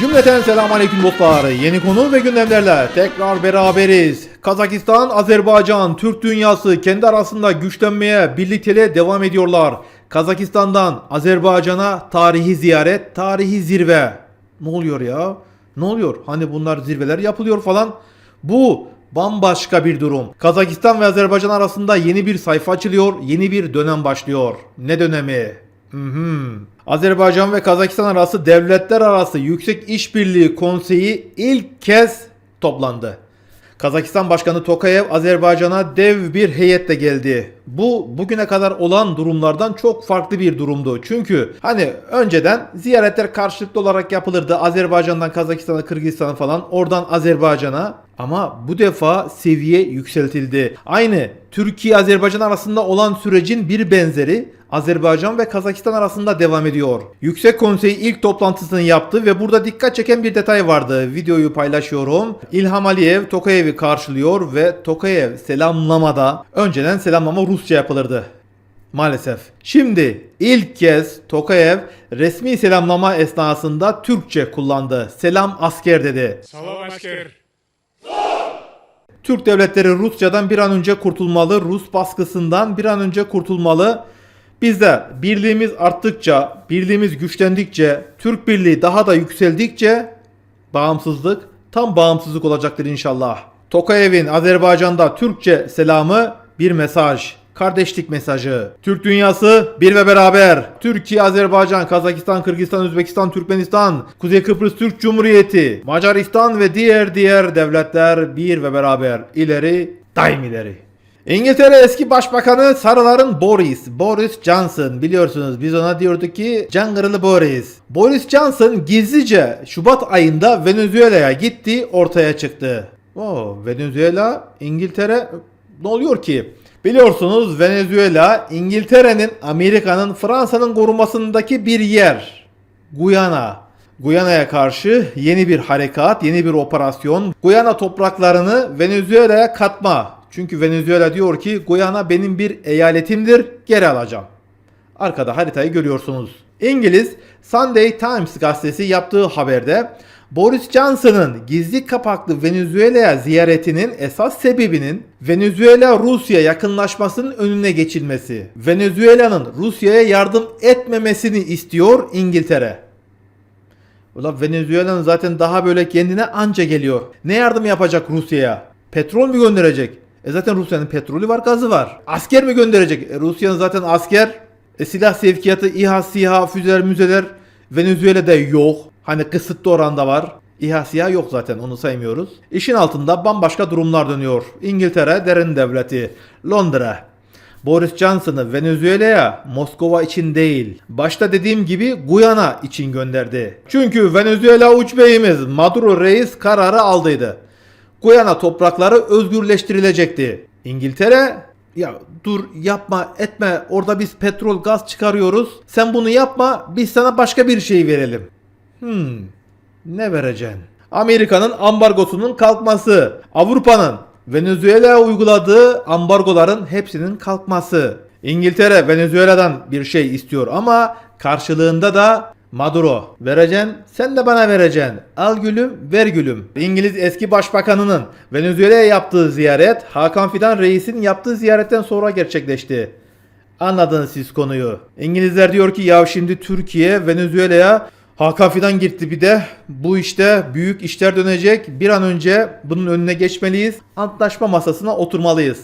Cümleten selamun aleyküm dostlar. Yeni konu ve gündemlerle tekrar beraberiz. Kazakistan, Azerbaycan, Türk dünyası kendi arasında güçlenmeye, birlikteliğe devam ediyorlar. Kazakistan'dan Azerbaycan'a tarihi ziyaret, tarihi zirve. Ne oluyor ya? Ne oluyor? Hani bunlar zirveler yapılıyor falan. Bu bambaşka bir durum. Kazakistan ve Azerbaycan arasında yeni bir sayfa açılıyor, yeni bir dönem başlıyor. Ne dönemi? Mhm. Azerbaycan ve Kazakistan arası devletler arası Yüksek İşbirliği Konseyi ilk kez toplandı. Kazakistan Başkanı Tokayev Azerbaycan'a dev bir heyetle geldi. Bu bugüne kadar olan durumlardan çok farklı bir durumdu. Çünkü hani önceden ziyaretler karşılıklı olarak yapılırdı. Azerbaycan'dan Kazakistan'a, Kırgızistan'a falan, oradan Azerbaycan'a. Ama bu defa seviye yükseltildi. Aynı Türkiye-Azerbaycan arasında olan sürecin bir benzeri Azerbaycan ve Kazakistan arasında devam ediyor. Yüksek Konsey ilk toplantısını yaptı ve burada dikkat çeken bir detay vardı. Videoyu paylaşıyorum. İlham Aliyev Tokayev'i karşılıyor ve Tokayev selamlamada önceden selamlama Rusça yapılırdı. Maalesef. Şimdi ilk kez Tokayev resmi selamlama esnasında Türkçe kullandı. Selam asker dedi. Salam asker. Türk devletleri Rusya'dan bir an önce kurtulmalı, Rus baskısından bir an önce kurtulmalı. Biz de birliğimiz arttıkça, birliğimiz güçlendikçe, Türk birliği daha da yükseldikçe bağımsızlık tam bağımsızlık olacaktır inşallah. Tokayev'in Azerbaycan'da Türkçe selamı bir mesaj. Kardeşlik mesajı. Türk dünyası bir ve beraber. Türkiye, Azerbaycan, Kazakistan, Kırgızistan, Özbekistan, Türkmenistan, Kuzey Kıbrıs Türk Cumhuriyeti, Macaristan ve diğer diğer devletler bir ve beraber. İleri, daim ileri. İngiltere eski başbakanı Sarıların Boris, Boris Johnson biliyorsunuz biz ona diyorduk ki Cangırılı Boris. Boris Johnson gizlice Şubat ayında Venezuela'ya gitti ortaya çıktı. Oo, Venezuela, İngiltere ne oluyor ki? Biliyorsunuz Venezuela İngiltere'nin, Amerika'nın, Fransa'nın korumasındaki bir yer. Guyana. Guyana'ya karşı yeni bir harekat, yeni bir operasyon. Guyana topraklarını Venezuela'ya katma. Çünkü Venezuela diyor ki Guyana benim bir eyaletimdir, geri alacağım. Arkada haritayı görüyorsunuz. İngiliz Sunday Times gazetesi yaptığı haberde Boris Johnson'ın gizli kapaklı Venezuela'ya ziyaretinin esas sebebinin Venezuela-Rusya yakınlaşmasının önüne geçilmesi. Venezuela'nın Rusya'ya yardım etmemesini istiyor İngiltere. Ulan Venezuela'nın zaten daha böyle kendine anca geliyor. Ne yardım yapacak Rusya'ya? Petrol mü gönderecek? E zaten Rusya'nın petrolü var, gazı var. Asker mi gönderecek? E Rusya'nın zaten asker, e silah sevkiyatı, İHA, SİHA, füzeler, müzeler Venezuela'da yok. Hani kısıtlı oranda var. İHA, SİHA yok zaten onu saymıyoruz. İşin altında bambaşka durumlar dönüyor. İngiltere derin devleti, Londra, Boris Johnson'ı Venezuela'ya Moskova için değil, başta dediğim gibi Guyana için gönderdi. Çünkü Venezuela uç beyimiz Maduro reis kararı aldıydı. Guyana toprakları özgürleştirilecekti. İngiltere ya dur yapma etme orada biz petrol gaz çıkarıyoruz. Sen bunu yapma biz sana başka bir şey verelim. Hmm ne vereceksin? Amerika'nın ambargosunun kalkması. Avrupa'nın Venezuela'ya uyguladığı ambargoların hepsinin kalkması. İngiltere Venezuela'dan bir şey istiyor ama karşılığında da Maduro vereceksin sen de bana vereceksin. Al gülüm ver gülüm. İngiliz eski başbakanının Venezuela'ya yaptığı ziyaret Hakan Fidan reisin yaptığı ziyaretten sonra gerçekleşti. Anladınız siz konuyu. İngilizler diyor ki ya şimdi Türkiye Venezuela'ya Hakan Fidan gitti bir de. Bu işte büyük işler dönecek. Bir an önce bunun önüne geçmeliyiz. Antlaşma masasına oturmalıyız.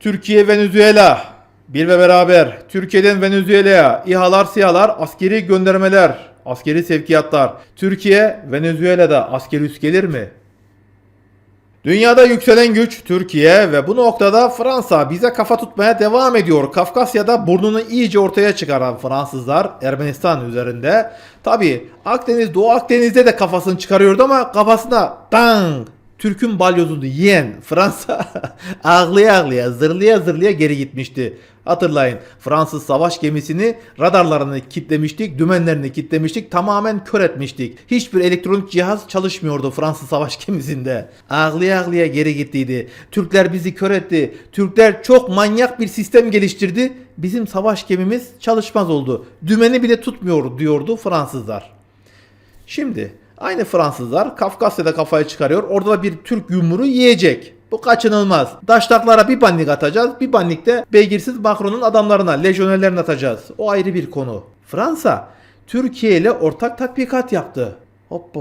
Türkiye Venezuela bir ve beraber Türkiye'den Venezuela'ya İHA'lar, SİHA'lar, askeri göndermeler, askeri sevkiyatlar. Türkiye Venezuela'da askeri üs gelir mi? Dünyada yükselen güç Türkiye ve bu noktada Fransa bize kafa tutmaya devam ediyor. Kafkasya'da burnunu iyice ortaya çıkaran Fransızlar Ermenistan üzerinde. Tabi Akdeniz, Doğu Akdeniz'de de kafasını çıkarıyordu ama kafasına bang Türk'ün balyozunu yiyen Fransa ağlaya ağlaya zırlaya zırlaya geri gitmişti. Hatırlayın Fransız savaş gemisini radarlarını kitlemiştik, dümenlerini kitlemiştik, tamamen kör etmiştik. Hiçbir elektronik cihaz çalışmıyordu Fransız savaş gemisinde. Ağlaya ağlaya geri gittiydi. Türkler bizi kör etti. Türkler çok manyak bir sistem geliştirdi. Bizim savaş gemimiz çalışmaz oldu. Dümeni bile tutmuyor diyordu Fransızlar. Şimdi aynı Fransızlar Kafkasya'da kafayı çıkarıyor. Orada da bir Türk yumruğu yiyecek. Bu kaçınılmaz. Daştaklara bir bandik atacağız. Bir bandikte beygirsiz Macron'un adamlarına, lejyonerlerine atacağız. O ayrı bir konu. Fransa Türkiye ile ortak tatbikat yaptı. Hoppa.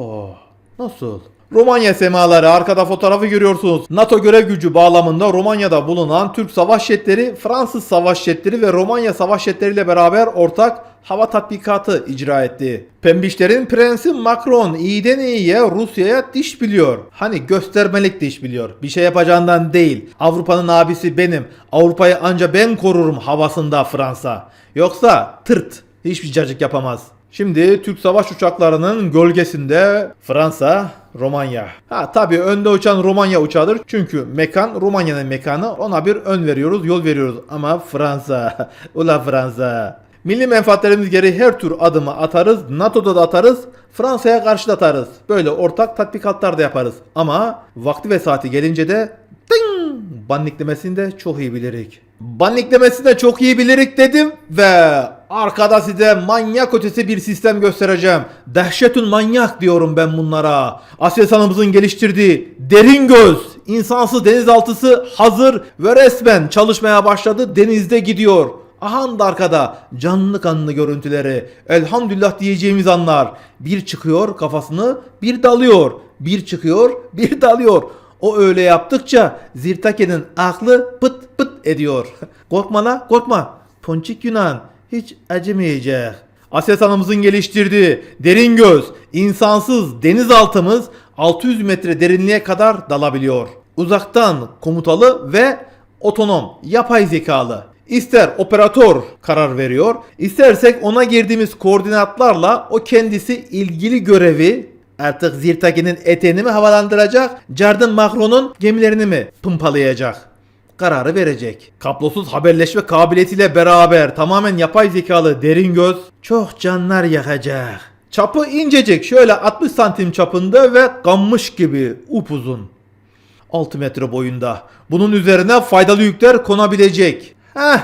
Nasıl? Romanya semaları arkada fotoğrafı görüyorsunuz. NATO görev gücü bağlamında Romanya'da bulunan Türk savaş jetleri, Fransız savaş jetleri ve Romanya savaş jetleriyle beraber ortak hava tatbikatı icra etti. Pembişlerin prensi Macron iyiden iyiye Rusya'ya diş biliyor. Hani göstermelik diş biliyor. Bir şey yapacağından değil. Avrupa'nın abisi benim. Avrupa'yı anca ben korurum havasında Fransa. Yoksa tırt. Hiçbir cacık yapamaz. Şimdi Türk savaş uçaklarının gölgesinde Fransa, Romanya. Ha tabii önde uçan Romanya uçağıdır. Çünkü mekan Romanya'nın mekanı. Ona bir ön veriyoruz, yol veriyoruz. Ama Fransa, ula Fransa. Milli menfaatlerimiz gereği her tür adımı atarız. NATO'da da atarız. Fransa'ya karşı da atarız. Böyle ortak tatbikatlar da yaparız. Ama vakti ve saati gelince de Ding! Banniklemesini de çok iyi bilirik. Banniklemesini de çok iyi bilirik dedim ve arkada size manyak ötesi bir sistem göstereceğim. Dehşetün manyak diyorum ben bunlara. Aselsan'ımızın geliştirdiği derin göz, insansız denizaltısı hazır ve resmen çalışmaya başladı. Denizde gidiyor. Aha da arkada canlı kanlı görüntüleri. Elhamdülillah diyeceğimiz anlar. Bir çıkıyor kafasını, bir dalıyor. Bir çıkıyor, bir dalıyor. O öyle yaptıkça Zirtake'nin aklı pıt pıt ediyor. korkma la korkma. Ponçik Yunan hiç acımayacak. Aselsan'ımızın geliştirdiği derin göz, insansız denizaltımız 600 metre derinliğe kadar dalabiliyor. Uzaktan komutalı ve otonom, yapay zekalı. İster operatör karar veriyor, istersek ona girdiğimiz koordinatlarla o kendisi ilgili görevi artık Zirtaki'nin eteğini mi havalandıracak, Jardin Macron'un gemilerini mi pımpalayacak? Kararı verecek. Kablosuz haberleşme kabiliyetiyle beraber tamamen yapay zekalı derin göz çok canlar yakacak. Çapı incecik şöyle 60 santim çapında ve gammış gibi upuzun. 6 metre boyunda. Bunun üzerine faydalı yükler konabilecek. Heh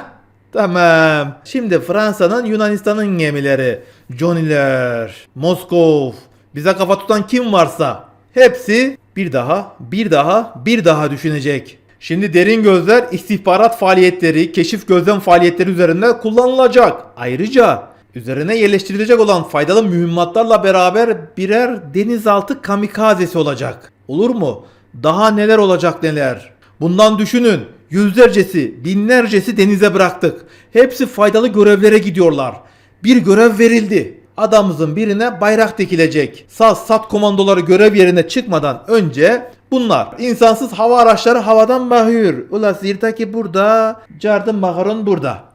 tamam. Şimdi Fransa'nın Yunanistan'ın gemileri. Johnny'ler, Moskov, bize kafa tutan kim varsa hepsi bir daha, bir daha, bir daha düşünecek. Şimdi derin gözler istihbarat faaliyetleri, keşif gözlem faaliyetleri üzerinde kullanılacak. Ayrıca üzerine yerleştirilecek olan faydalı mühimmatlarla beraber birer denizaltı kamikazesi olacak. Olur mu? Daha neler olacak neler. Bundan düşünün. Yüzlercesi, binlercesi denize bıraktık. Hepsi faydalı görevlere gidiyorlar. Bir görev verildi. Adamımızın birine bayrak dikilecek. SAS SAT komandoları görev yerine çıkmadan önce bunlar insansız hava araçları havadan bakıyor. Ula Sirtaki burada, Cardın Makaron burada.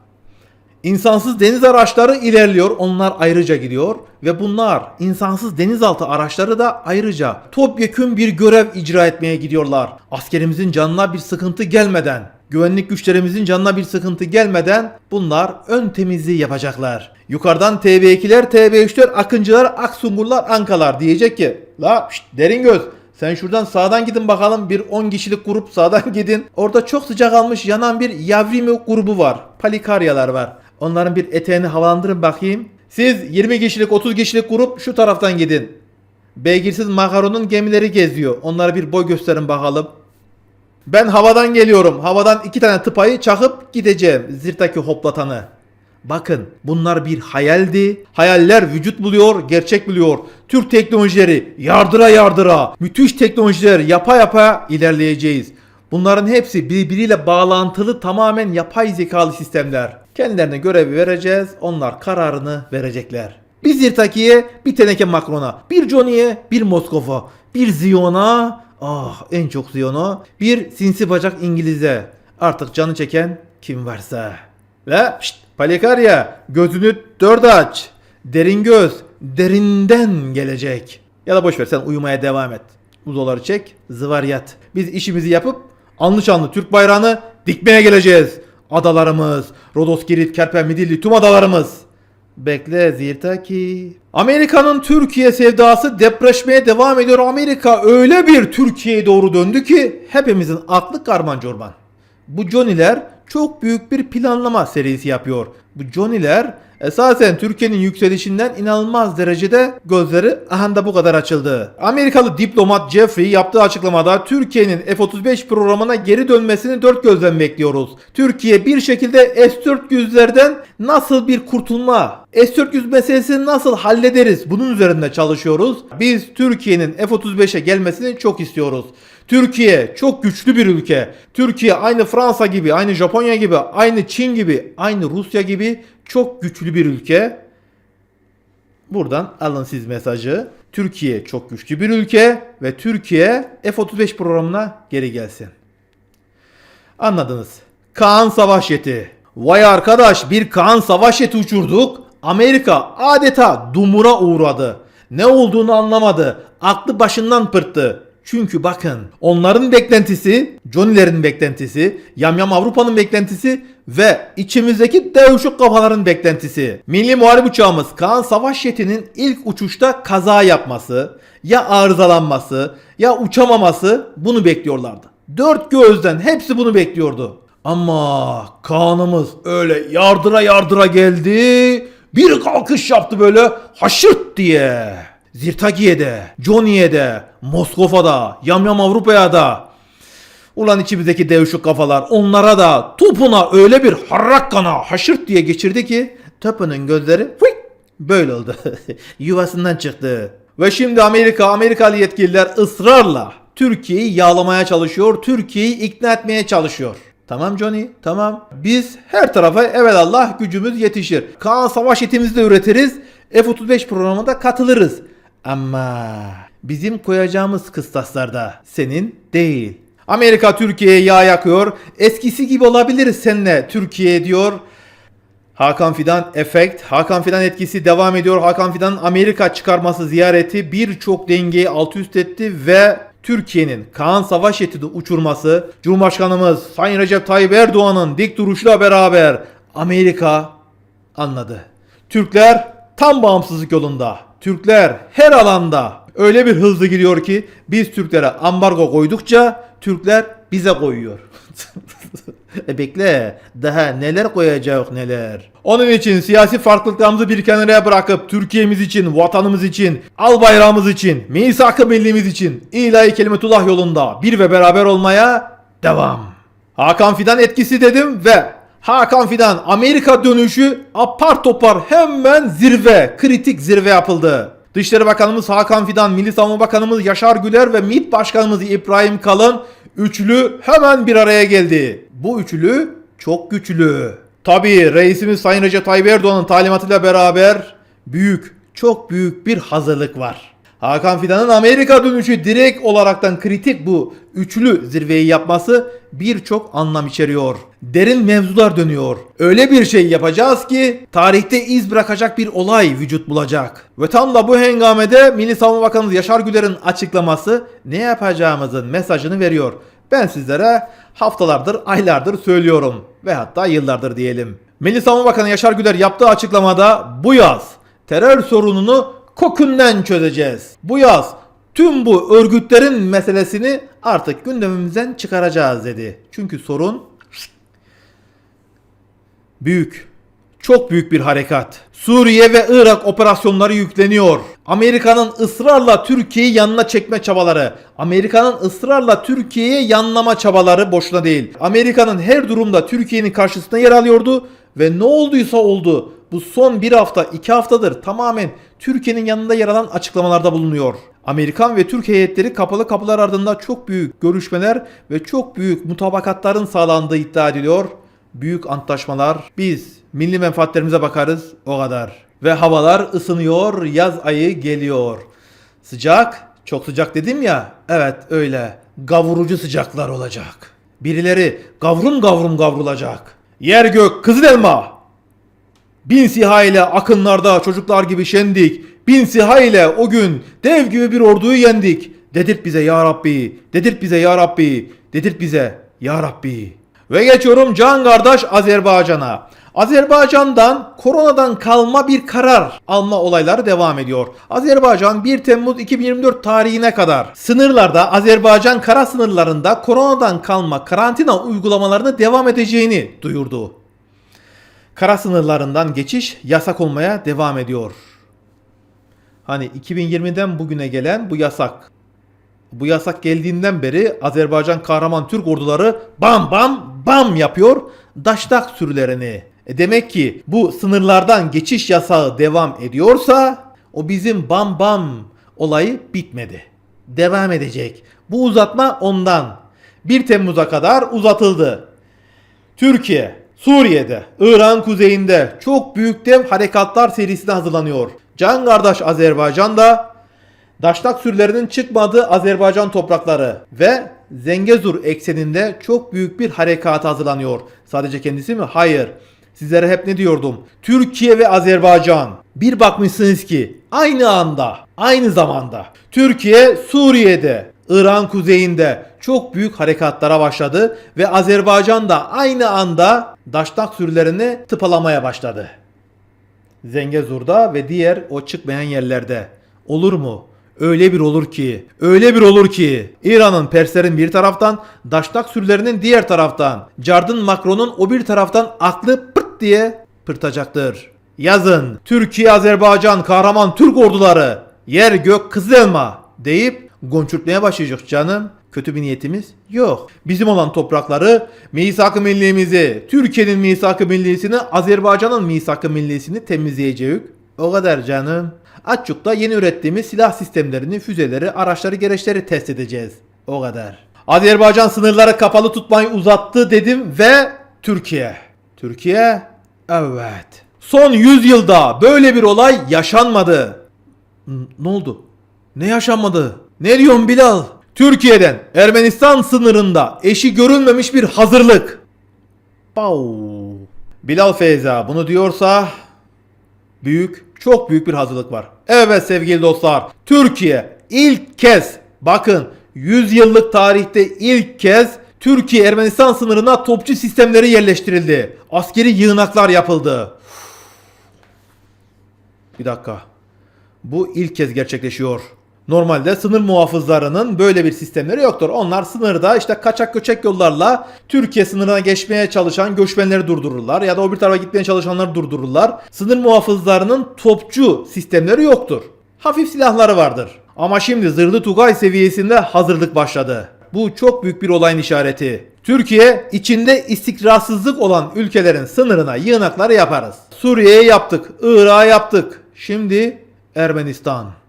İnsansız deniz araçları ilerliyor. Onlar ayrıca gidiyor. Ve bunlar insansız denizaltı araçları da ayrıca topyekün bir görev icra etmeye gidiyorlar. Askerimizin canına bir sıkıntı gelmeden, güvenlik güçlerimizin canına bir sıkıntı gelmeden bunlar ön temizliği yapacaklar. Yukarıdan TB2'ler, TB3'ler, Akıncılar, Aksungurlar, Ankalar diyecek ki la şşt, derin göz sen şuradan sağdan gidin bakalım bir 10 kişilik grup sağdan gidin. Orada çok sıcak almış yanan bir Yavrimi grubu var. Palikaryalar var. Onların bir eteğini havalandırın bakayım. Siz 20 kişilik 30 kişilik grup şu taraftan gidin. Beygirsiz makaronun gemileri geziyor. Onlara bir boy gösterin bakalım. Ben havadan geliyorum. Havadan iki tane tıpayı çakıp gideceğim. Zirtaki hoplatanı. Bakın bunlar bir hayaldi. Hayaller vücut buluyor, gerçek buluyor. Türk teknolojileri yardıra yardıra, müthiş teknolojiler yapa yapa ilerleyeceğiz. Bunların hepsi birbiriyle bağlantılı tamamen yapay zekalı sistemler. Kendilerine görevi vereceğiz, onlar kararını verecekler. Bir Zirtaki'ye, bir Teneke Macron'a, bir Johnny'ye, bir Moskov'a, bir Ziyon'a, ah en çok Ziyon'a, bir sinsi bacak İngiliz'e. Artık canı çeken kim varsa. La şşt Palikarya gözünü dört aç. Derin göz derinden gelecek. Ya da boş ver sen uyumaya devam et. Uzoları çek zıvar yat. Biz işimizi yapıp anlı şanlı Türk bayrağını dikmeye geleceğiz. Adalarımız, Rodos, Girit, Kerpen, Midilli tüm adalarımız. Bekle Zirtaki. Amerika'nın Türkiye sevdası depreşmeye devam ediyor. Amerika öyle bir Türkiye'ye doğru döndü ki hepimizin aklı karman çorban. Bu Johnny'ler çok büyük bir planlama serisi yapıyor. Bu Johnny'ler Esasen Türkiye'nin yükselişinden inanılmaz derecede gözleri aha da bu kadar açıldı. Amerikalı diplomat Jeffrey yaptığı açıklamada Türkiye'nin F-35 programına geri dönmesini dört gözle bekliyoruz. Türkiye bir şekilde S-400'lerden nasıl bir kurtulma, S-400 meselesini nasıl hallederiz bunun üzerinde çalışıyoruz. Biz Türkiye'nin F-35'e gelmesini çok istiyoruz. Türkiye çok güçlü bir ülke. Türkiye aynı Fransa gibi, aynı Japonya gibi, aynı Çin gibi, aynı Rusya gibi çok güçlü bir ülke. Buradan alın siz mesajı. Türkiye çok güçlü bir ülke ve Türkiye F-35 programına geri gelsin. Anladınız. Kaan Savaş Jeti. Vay arkadaş bir Kaan Savaş Jeti uçurduk. Amerika adeta dumura uğradı. Ne olduğunu anlamadı. Aklı başından pırttı. Çünkü bakın onların beklentisi, Johnny'lerin beklentisi, Yamyam Avrupa'nın beklentisi ve içimizdeki devşuk kafaların beklentisi. Milli Muharip uçağımız Kaan Savaş Jeti'nin ilk uçuşta kaza yapması, ya arızalanması, ya uçamaması bunu bekliyorlardı. Dört gözden hepsi bunu bekliyordu. Ama Kaan'ımız öyle yardıra yardıra geldi. Bir kalkış yaptı böyle haşırt diye. Zirtagiye'de, Johnny'ye Moskova'da, Yamyam Avrupa'ya da. Ulan içimizdeki devşuk kafalar onlara da topuna öyle bir harrakkana haşırt diye geçirdi ki Topunun gözleri fıy, böyle oldu. Yuvasından çıktı. Ve şimdi Amerika, Amerikalı yetkililer ısrarla Türkiye'yi yağlamaya çalışıyor, Türkiye'yi ikna etmeye çalışıyor. Tamam Johnny, tamam. Biz her tarafa evelallah gücümüz yetişir. Kaan savaş etimizi de üretiriz. F-35 programına katılırız. Ama bizim koyacağımız kıstaslarda senin değil. Amerika Türkiye'ye yağ yakıyor. Eskisi gibi olabiliriz seninle Türkiye diyor. Hakan Fidan efekt, Hakan Fidan etkisi devam ediyor. Hakan Fidan'ın Amerika çıkarması ziyareti birçok dengeyi alt üst etti ve Türkiye'nin Kaan Savaş Yeti'de uçurması, Cumhurbaşkanımız Sayın Recep Tayyip Erdoğan'ın dik duruşla beraber Amerika anladı. Türkler tam bağımsızlık yolunda. Türkler her alanda öyle bir hızlı gidiyor ki biz Türklere ambargo koydukça Türkler bize koyuyor. e bekle daha neler koyacak neler. Onun için siyasi farklılıklarımızı bir kenara bırakıp Türkiye'miz için, vatanımız için, al bayrağımız için, misak-ı millimiz için ilahi kelimetullah yolunda bir ve beraber olmaya devam. Hakan Fidan etkisi dedim ve Hakan Fidan Amerika dönüşü apar topar hemen zirve, kritik zirve yapıldı. Dışişleri Bakanımız Hakan Fidan, Milli Savunma Bakanımız Yaşar Güler ve MİT Başkanımız İbrahim Kalın üçlü hemen bir araya geldi. Bu üçlü çok güçlü. Tabii reisimiz Sayın Recep Tayyip Erdoğan'ın talimatıyla beraber büyük, çok büyük bir hazırlık var. Hakan Fidan'ın Amerika dönüşü direkt olaraktan kritik bu üçlü zirveyi yapması birçok anlam içeriyor. Derin mevzular dönüyor. Öyle bir şey yapacağız ki tarihte iz bırakacak bir olay vücut bulacak. Ve tam da bu hengamede Milli Savunma Bakanımız Yaşar Güler'in açıklaması ne yapacağımızın mesajını veriyor. Ben sizlere haftalardır, aylardır söylüyorum ve hatta yıllardır diyelim. Milli Savunma Bakanı Yaşar Güler yaptığı açıklamada bu yaz terör sorununu kokundan çözeceğiz. Bu yaz tüm bu örgütlerin meselesini artık gündemimizden çıkaracağız dedi. Çünkü sorun büyük. Çok büyük bir harekat. Suriye ve Irak operasyonları yükleniyor. Amerika'nın ısrarla Türkiye'yi yanına çekme çabaları. Amerika'nın ısrarla Türkiye'ye yanlama çabaları boşuna değil. Amerika'nın her durumda Türkiye'nin karşısında yer alıyordu ve ne olduysa oldu. Bu son bir hafta, iki haftadır tamamen Türkiye'nin yanında yer alan açıklamalarda bulunuyor. Amerikan ve Türk heyetleri kapalı kapılar ardında çok büyük görüşmeler ve çok büyük mutabakatların sağlandığı iddia ediliyor. Büyük antlaşmalar. Biz milli menfaatlerimize bakarız o kadar. Ve havalar ısınıyor, yaz ayı geliyor. Sıcak, çok sıcak dedim ya. Evet öyle. Gavurucu sıcaklar olacak. Birileri gavrum gavrum gavrulacak. Yer gök kızıl elma. Bin siha ile akınlarda çocuklar gibi şendik. Bin siha ile o gün dev gibi bir orduyu yendik. Dedirt bize ya Rabbi, dedirt bize ya Rabbi, dedirt bize ya Rabbi. Ve geçiyorum can kardeş Azerbaycan'a. Azerbaycan'dan koronadan kalma bir karar alma olayları devam ediyor. Azerbaycan 1 Temmuz 2024 tarihine kadar sınırlarda Azerbaycan kara sınırlarında koronadan kalma karantina uygulamalarını devam edeceğini duyurdu. kara sınırlarından geçiş yasak olmaya devam ediyor. Hani 2020'den bugüne gelen bu yasak. Bu yasak geldiğinden beri Azerbaycan kahraman Türk orduları bam bam bam yapıyor daştak sürülerini. E demek ki bu sınırlardan geçiş yasağı devam ediyorsa o bizim bam bam olayı bitmedi. Devam edecek. Bu uzatma ondan. 1 Temmuz'a kadar uzatıldı. Türkiye, Suriye'de, İran kuzeyinde çok büyük dev harekatlar serisine hazırlanıyor. Can kardeş Azerbaycan'da Daşnak sürülerinin çıkmadığı Azerbaycan toprakları ve Zengezur ekseninde çok büyük bir harekat hazırlanıyor. Sadece kendisi mi? Hayır. Sizlere hep ne diyordum? Türkiye ve Azerbaycan. Bir bakmışsınız ki aynı anda, aynı zamanda Türkiye Suriye'de, İran kuzeyinde çok büyük harekatlara başladı ve Azerbaycan da aynı anda Daşnak sürülerini tıpalamaya başladı. Zengezur'da ve diğer o çıkmayan yerlerde. Olur mu? Öyle bir olur ki, öyle bir olur ki İran'ın Perslerin bir taraftan, Daşnak sürülerinin diğer taraftan, Cardın Macron'un o bir taraftan aklı pırt diye pırtacaktır. Yazın Türkiye Azerbaycan kahraman Türk orduları yer gök kızıl elma deyip gonçurtmaya başlayacak canım. Kötü bir niyetimiz yok. Bizim olan toprakları, misak-ı millimizi, Türkiye'nin misak-ı millisini, Azerbaycan'ın misak-ı millisini temizleyeceğiz. O kadar canım. Açıkta yeni ürettiğimiz silah sistemlerini, füzeleri, araçları, gereçleri test edeceğiz. O kadar. Azerbaycan sınırları kapalı tutmayı uzattı dedim ve Türkiye. Türkiye? Evet. Son 100 yılda böyle bir olay yaşanmadı. N- Ne oldu? Ne yaşanmadı? Ne diyorsun Bilal? Türkiye'den Ermenistan sınırında eşi görülmemiş bir hazırlık. Pau. Bilal Feyza bunu diyorsa büyük, çok büyük bir hazırlık var. Evet sevgili dostlar, Türkiye ilk kez bakın 100 yıllık tarihte ilk kez Türkiye Ermenistan sınırına topçu sistemleri yerleştirildi. Askeri yığınaklar yapıldı. Bir dakika. Bu ilk kez gerçekleşiyor. Normalde sınır muhafızlarının böyle bir sistemleri yoktur. Onlar sınırda işte kaçak göçek yollarla Türkiye sınırına geçmeye çalışan göçmenleri durdururlar ya da o bir tarafa gitmeye çalışanları durdururlar. Sınır muhafızlarının topçu sistemleri yoktur. Hafif silahları vardır. Ama şimdi zırhlı Tugay seviyesinde hazırlık başladı. Bu çok büyük bir olayın işareti. Türkiye içinde istikrarsızlık olan ülkelerin sınırına yığınakları yaparız. Suriye'ye yaptık, Irak'a yaptık. Şimdi Ermenistan.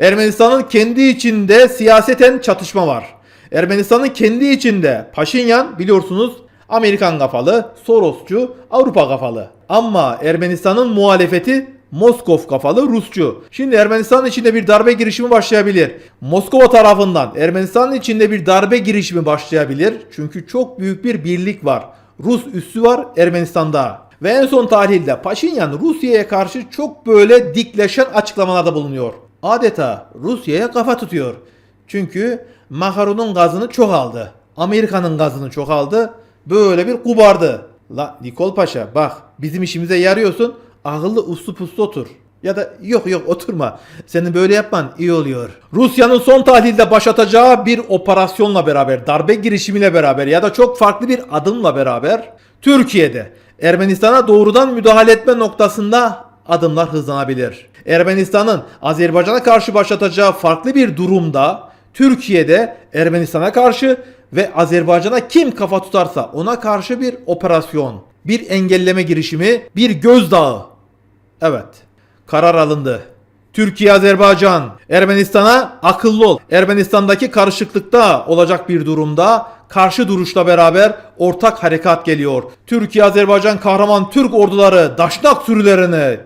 Ermenistan'ın kendi içinde siyaseten çatışma var. Ermenistan'ın kendi içinde Paşinyan biliyorsunuz Amerikan kafalı, Sorosçu, Avrupa kafalı. Ama Ermenistan'ın muhalefeti Moskov kafalı Rusçu. Şimdi Ermenistan'ın içinde bir darbe girişimi başlayabilir. Moskova tarafından Ermenistan'ın içinde bir darbe girişimi başlayabilir. Çünkü çok büyük bir birlik var. Rus üssü var Ermenistan'da. Ve en son tahlilde Paşinyan Rusya'ya karşı çok böyle dikleşen açıklamalarda bulunuyor. Adeta Rusya'ya kafa tutuyor. Çünkü Makaron'un gazını çok aldı. Amerika'nın gazını çok aldı. Böyle bir kubardı. La Nikol Paşa bak bizim işimize yarıyorsun. Akıllı uslu puslu otur. Ya da yok yok oturma. Senin böyle yapman iyi oluyor. Rusya'nın son tahlilde başlatacağı bir operasyonla beraber, darbe girişimiyle beraber ya da çok farklı bir adımla beraber Türkiye'de Ermenistan'a doğrudan müdahale etme noktasında adımlar hızlanabilir. Ermenistan'ın Azerbaycan'a karşı başlatacağı farklı bir durumda Türkiye'de Ermenistan'a karşı ve Azerbaycan'a kim kafa tutarsa ona karşı bir operasyon, bir engelleme girişimi, bir gözdağı. Evet, karar alındı. Türkiye Azerbaycan Ermenistan'a akıllı ol. Ermenistan'daki karışıklıkta olacak bir durumda karşı duruşla beraber ortak harekat geliyor. Türkiye Azerbaycan kahraman Türk orduları Daşnak sürülerini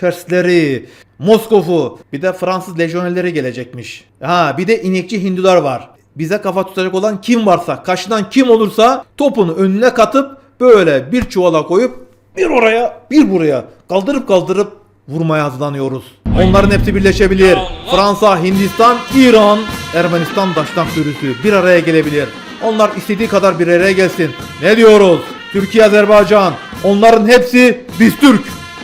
Persleri, Moskov'u bir de Fransız lejyonerleri gelecekmiş. Ha bir de inekçi Hindular var. Bize kafa tutacak olan kim varsa, karşıdan kim olursa topunu önüne katıp böyle bir çuvala koyup bir oraya bir buraya kaldırıp kaldırıp vurmaya hazırlanıyoruz. Onların hepsi birleşebilir. Fransa, Hindistan, İran, Ermenistan daşnak sürüsü bir araya gelebilir. Onlar istediği kadar bir araya gelsin. Ne diyoruz? Türkiye, Azerbaycan. Onların hepsi biz Türk.